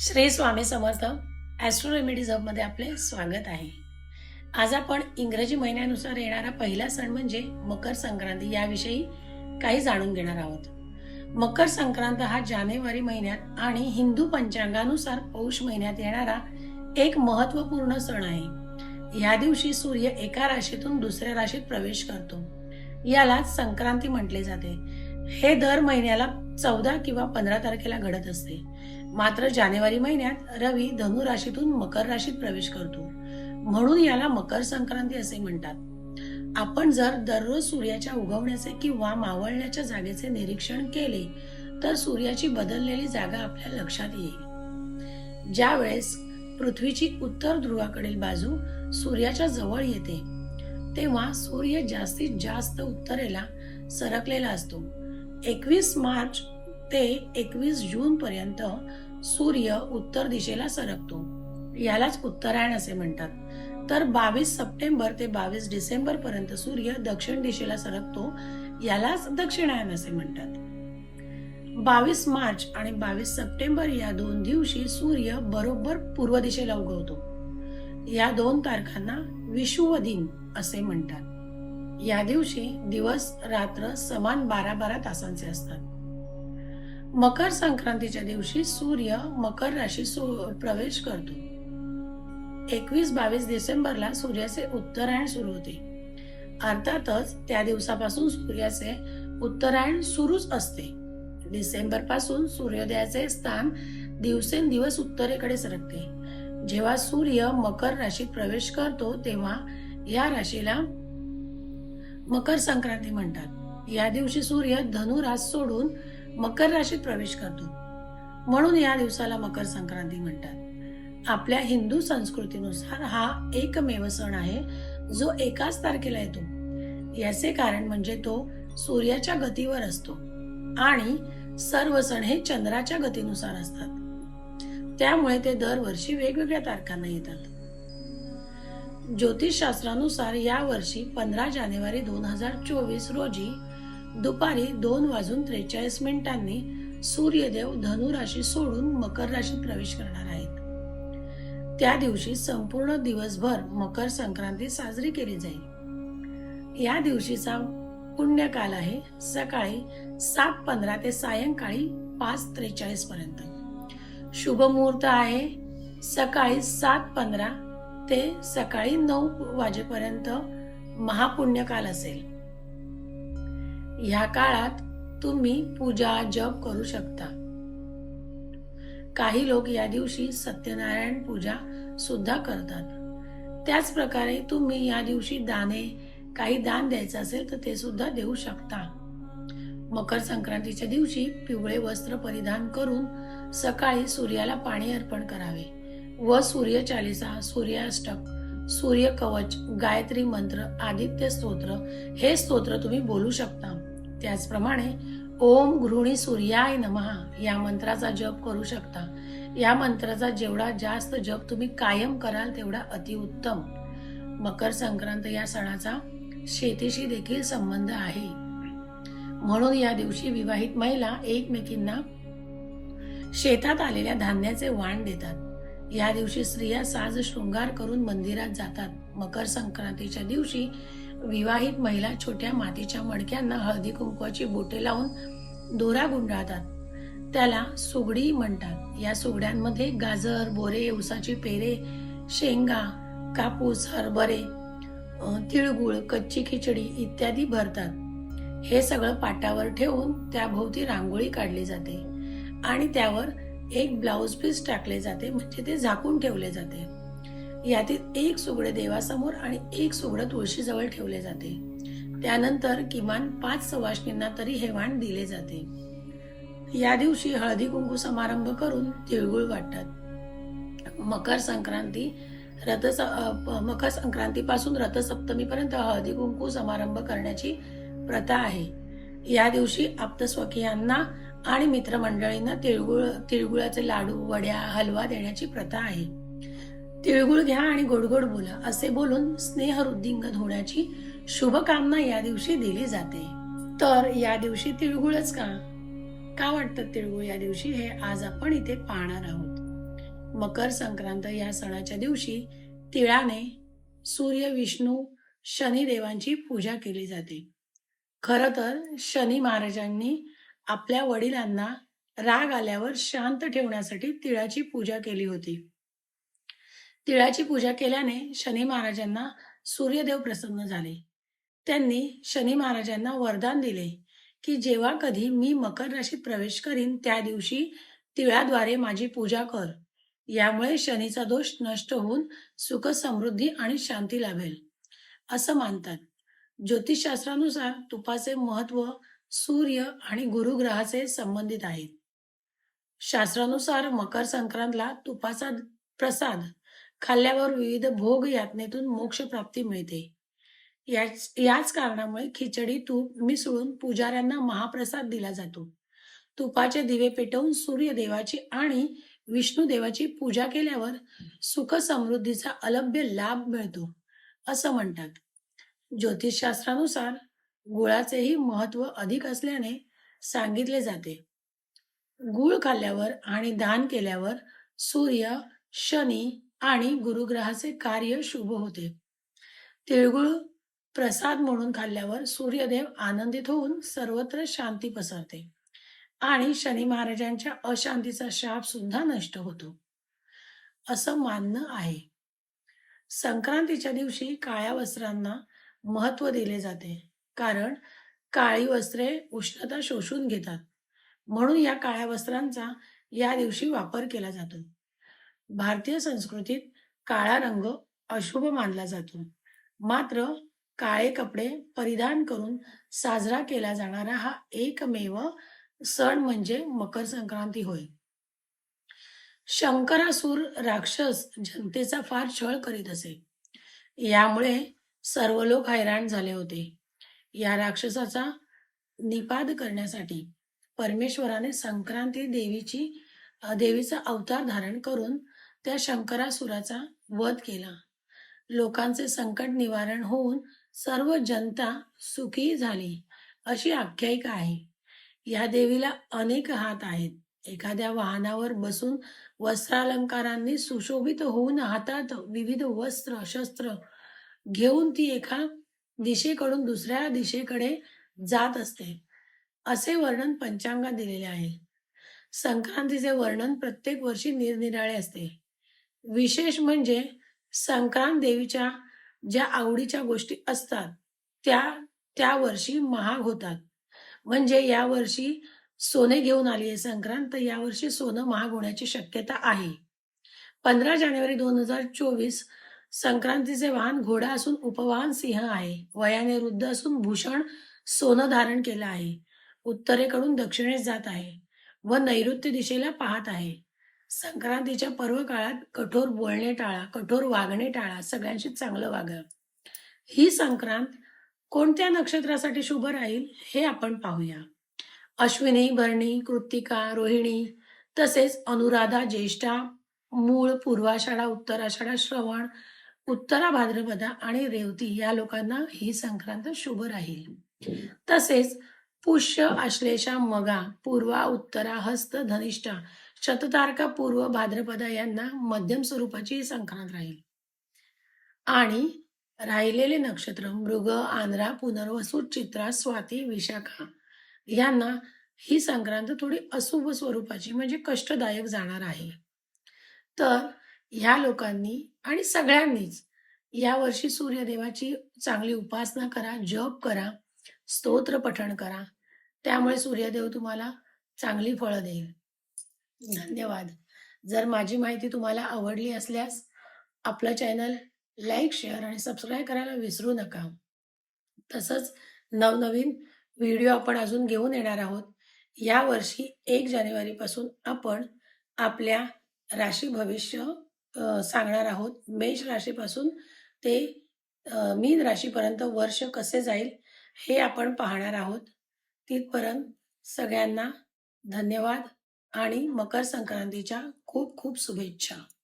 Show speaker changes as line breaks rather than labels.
Shri Swami Samarth astro remedies हबमध्ये आपले स्वागत आहे. आज आपण इंग्रजी महिन्यानुसार येणारा पहिला सण म्हणजे मकर संक्रांती याविषयी काही जाणून घेणार आहोत. मकर संक्रांत हा जानेवारी महिन्यात आणि हिंदू पंचांगानुसार पौष महिन्यात येणारा एक महत्त्वपूर्ण सण आहे. या दिवशी सूर्य एका राशीतून दुसऱ्या राशीत प्रवेश करतो. यालाच संक्रांती म्हटले जाते. हे दर महिन्याला चौदा किंवा पंधरा तारखेला घडत असते. मात्र जानेवारी महिन्यात रवी धनु राशीतून मकर राशीत प्रवेश करतो. म्हणून याला मकर संक्रांती असे म्हणतात. आपण जर दररोज सूर्याच्या उगवण्याचे किंवा मावळण्याच्या जागेचे निरीक्षण केले तर सूर्याची बदललेली जागा आपल्या लक्षात येईल. ज्या वेळेस पृथ्वीची उत्तर ध्रुवाकडील बाजू सूर्याच्या जवळ येते तेव्हा सूर्य जास्तीत जास्त उत्तरेला सरकलेला असतो. एकवीस मार्च ते एकवीस जून पर्यंत सूर्य उत्तर दिशेला सरकतो. यालाच उत्तरायण असे म्हणतात. तर बावीस सप्टेंबर ते बावीस डिसेंबर पर्यंत सूर्य दक्षिण दिशेला सरकतो यालाच दक्षिणायन असे म्हणतात. बावीस मार्च आणि बावीस सप्टेंबर या दोन दिवशी सूर्य बरोबर पूर्व दिशेला उगवतो. या दोन तारखांना विषुव दिन असे म्हणतात. या दिवशी दिवस रात्र समान बारा बारा तासांचे असतात. मकर संक्रांतीच्या दिवशी सूर्य मकर राशी प्रवेश करतो. एकवीस बावीस डिसेंबरला सूर्याचे उत्तरायण सुरू होते. अर्थातच त्या दिवसापासून सूर्याचे उत्तरायण सुरूच असते. डिसेंबरपासून सूर्योदयाचे स्थान दिवसेंदिवस उत्तरेकडे सरकते. जेव्हा सूर्य मकर राशीत प्रवेश करतो तेव्हा या राशीला मकर संक्रांती म्हणतात. या दिवशी सूर्य धनुरास सोडून मकर राशीत प्रवेश करतो. म्हणून या दिवसाला मकर संक्रांती म्हणतात. आपल्या हिंदू संस्कृतीनुसार हा एकमेव सण आहे जो एकाच तारखेला येतो. याचे कारण म्हणजे तो सूर्याच्या गतीवर असतो आणि सर्व सण हे चंद्राच्या गतीनुसार असतात. त्यामुळे ते दरवर्षी वेगवेगळ्या तारखांना येतात. ज्योतिषशास्त्रानुसार या वर्षी पंधरा जानेवारी दोन हजार चोवीस रोजी दुपारी दोन वाजून त्रेचाळीस मिनिटांनी सूर्यदेव धनु राशी सोडून मकर राशीत प्रवेश करणार आहेत. त्या दिवशी संपूर्ण दिवसभर मकर संक्रांती साजरी केली जाईल. या दिवशीचा पुण्यकाल आहे सकाळी सात पंधरा ते सायंकाळी पाच त्रेचाळीस पर्यंत. शुभ मुहूर्त आहे सकाळी सात पंधरा ते सकाळी नऊ वाजेपर्यंत महापुण्यकाल असेल. ह्या काळात तुम्ही पूजा जप करू शकता. काही लोक या दिवशी सत्यनारायण पूजा सुद्धा करतात. त्याच प्रकारे तुम्ही या दिवशी दाने काही दान द्यायचं असेल तर ते सुद्धा देऊ शकता. मकर संक्रांतीच्या दिवशी पिवळे वस्त्र परिधान करून सकाळी सूर्याला पाणी अर्पण करावे व सूर्य चालिसा सूर्याष्टक सूर्य कवच गायत्री मंत्र आदित्य स्तोत्र हे स्तोत्र तुम्ही बोलू शकता. त्याचप्रमाणे ओम गृहिणी सूर्याय नमहा या मंत्राचा जप करू शकता. या मंत्राचा जेवढा जास्त जप तुम्ही कायम कराल तेवढा अतिउत्तम मकर संक्रांत या सणाचा शेतीशी देखील संबंध आहे. म्हणून या दिवशी विवाहित महिला एकमेकींना शेतात आलेल्या धान्याचे वाण देतात. या दिवशी स्त्रिया साज शृंगार करून मंदिरात जातात. मकर संक्रांतीच्या दिवशी विवाहित महिला छोट्या मातीच्या मडक्यांना हळदी कुंकवाची बोटे लावून दोरा गुंडाळतात. त्याला सुगडी म्हणतात. या सुगड्यांमध्ये गाजर बोरे उसाची पेरे शेंगा कापूस हरभरे तिळगुळ कच्ची खिचडी इत्यादी भरतात. हे सगळं पाटावर ठेवून त्याभोवती रांगोळी काढली जाते आणि त्यावर एक ब्लाउज पीस टाकले जाते. म्हणजे ते झाकून ठेवले जाते. यातील एक सुगडे देवासमोर आणि एक सुगडं तुळशीजवळ ठेवले जाते. त्यानंतर किमान पाच सवाष्णींना तरी हे वाण दिले जाते. या दिवशी हळदी कुंकू समारंभ करून तिळगुळ वाटतात. मकर संक्रांती रथ मकर संक्रांतीपासून रथसप्तमीपर्यंत हळदी कुंकू समारंभ करण्याची प्रथा आहे. या दिवशी आप्तस्वकीयांना आणि मित्रमंडळींना तिळगुळ तिळगुळाचे लाडू वड्या हलवा देण्याची प्रथा आहे. तिळगुळ घ्या आणि गोडगोड बोला असे बोलून स्नेहवृद्धिंगत होण्याची शुभकामना या दिवशी दिली जाते. तर या दिवशी तिळगुळच का? का वाटतं तिळगुळ या दिवशी? हे आज आपण इथे पाहणार आहोत. मकर संक्रांत या सणाच्या दिवशी तिळाने सूर्य विष्णू शनिदेवांची पूजा केली जाते. खरं तर शनी महाराजांनी आपल्या वडिलांना राग आल्यावर शांत ठेवण्यासाठी तिळाची पूजा केली होती. तिळाची पूजा केल्याने शनी महाराजांना सूर्यदेव प्रसन्न झाले. त्यांनी शनी महाराजांना वरदान दिले की जेव्हा कधी मी मकर राशीत प्रवेश करीन त्या दिवशी तिळाद्वारे माझी पूजा कर. यामुळे शनीचा दोष नष्ट होऊन सुख समृद्धी आणि शांती लाभेल. असं मानतात. ज्योतिषशास्त्रानुसार तुपाचे महत्त्व सूर्य आणि गुरुग्रहाचे संबंधित आहेत शास्त्रानुसार मकर संक्रांतला तुपाचा प्रसाद खाल्ल्यावर विविध भोग यातनेतून मोक्ष प्राप्ती मिळते. याच याच कारणामुळे खिचडी तूप मिसळून पुजाऱ्यांना महाप्रसाद दिला जातो. तुपाचे दिवे पेटवून सूर्यदेवाची आणि विष्णू देवाची पूजा केल्यावर सुख समृद्धीचा अलभ्य लाभ मिळतो असं म्हणतात. ज्योतिषशास्त्रानुसार गुळाचेही महत्त्व अधिक असल्याने सांगितले जाते. गुळ खाल्ल्यावर आणि दान केल्यावर सूर्य शनी आणि गुरुग्रहाचे कार्य शुभ होते. तिळगुळ प्रसाद म्हणून खाल्ल्यावर सूर्यदेव आनंदित होऊन सर्वत्र शांती पसरते आणि शनी महाराजांच्या अशांतीचा शाप सुद्धा नष्ट होतो. असं मानणं आहे. संक्रांतीच्या दिवशी काळ्या वस्त्रांना महत्त्व दिले जाते. कारण काळी वस्त्रे उष्णता शोषून घेतात. म्हणून या काळ्या वस्त्रांचा या दिवशी वापर केला जातो. भारतीय संस्कृतीत काळा रंग अशुभ मानला जातो. मात्र काळे कपडे परिधान करून साजरा केला जाणारा हा एकमेव सण म्हणजे मकर संक्रांती होय. शंकरासूर राक्षस जनतेचा फार छळ करीत असे. यामुळे सर्व लोक हैराण झाले होते. या राक्षसाचा निपाद करण्यासाठी परमेश्वराने संक्रांती देवीची देवीचा अवतार धारण करून त्या शंकरासुराचा वध केला. लोकांचे संकट निवारण होऊन सर्व जनता सुखी झाली अशी आख्यायिका आहे. या देवीला अनेक हात आहेत. एखाद्या वाहनावर बसून वस्त्रालंकारांनी सुशोभित होऊन हातात विविध वस्त्र शस्त्र घेऊन ती एका दिशेकडून दुसऱ्या दिशेकडे जात असते. असे वर्णन पंचांगात दिलेले आहे. संक्रांतीचे वर्णन प्रत्येक वर्षी निरनिराळे असते. विशेष म्हणजे संक्रांत देवीच्या ज्या आवडीच्या गोष्टी असतात त्या त्या वर्षी महाग होतात. म्हणजे या वर्षी सोने घेऊन आली आहे संक्रांत तर यावर्षी सोनं महाग होण्याची शक्यता आहे. पंधरा जानेवारी दोन हजार चोवीस संक्रांतीचे वाहन घोडा असून उपवाहन सिंह आहे. वयाने वृद्ध असून भूषण सोनं धारण केलं आहे. उत्तरेकडून दक्षिणेस जात आहे व नैऋत्य दिशेला पाहत आहे. संक्रांतीच्या पर्व काळात कठोर बोलणे टाळा कठोर वागणे टाळा सगळ्यांशी चांगलं वागा ही संक्रांत कोणत्या नक्षत्रासाठी शुभ राहील हे आपण पाहूया. अश्विनी भरणी कृत्तिका रोहिणी तसेच अनुराधा ज्येष्ठा मूळ पूर्वाषाढा उत्तराषाढा श्रवण उत्तरा भाद्रपदा आणि रेवती या लोकांना ही संक्रांत शुभ राहील. तसेच पुष्य आश्लेषा मगा पूर्वा उत्तरा हस्त धनिष्ठा शततारका पूर्व भाद्रपदा यांना मध्यम स्वरूपाची ही संक्रांत राहील. आणि राहिलेले नक्षत्र मृग आंध्रा पुनर्वसू चित्रा स्वाती विशाखा यांना ही संक्रांत थोडी अशुभ स्वरूपाची म्हणजे कष्टदायक जाणार आहे. तर ह्या लोकांनी आणि सगळ्यांनीच यावर्षी सूर्यदेवाची चांगली उपासना करा जप करा स्तोत्र पठण करा. त्यामुळे सूर्यदेव तुम्हाला चांगली फळं देईल. धन्यवाद. जर माझी माहिती तुम्हाला आवडली असल्यास आपलं चॅनल लाईक शेअर आणि सबस्क्राईब करायला विसरू नका. तसंच नवनवीन व्हिडिओ आपण अजून घेऊन येणार आहोत. यावर्षी एक जानेवारीपासून आपण आपल्या राशी भविष्य सांगणार आहोत. मेष राशीपासून ते मीन राशीपर्यंत वर्ष कसे जाईल हे आपण पाहणार आहोत. तिथपर्यंत सगळ्यांना धन्यवाद. आणि मकर संक्रांतीच्या खूप खूप शुभेच्छा.